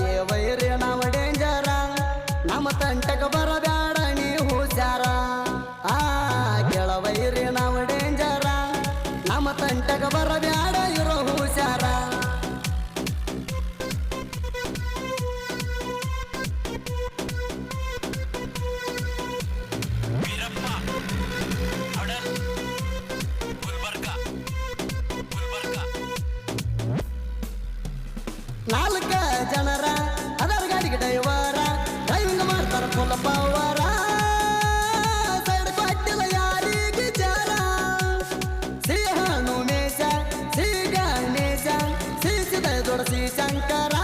ದೇವೈರೆ ನಾವು ಡೇಂಜರ ನಮ್ಮ ತಂಟಕ ಬರಬೇಡ ನೀ ಹುಷಾರ. ಆ ಗೆಳವೈರೆ ನಾವು ಡೇಂಜರ ನಮ್ಮ ತಂಟಕ ಬರಬೇಡ ಇರೋ ಹುಷಾರ. ನಾಲ್ಕ ಜನರ ನನ್ನ ಪವರ. ಸಡ್ಕೊಟ್ಟಿಲ್ಲ ಯಾರಿಗೆ ಜರ ಶ್ರೀ ಹನುಮೇಶ ಶ್ರೀ ಗಣೇಶ ಶಂಕರ.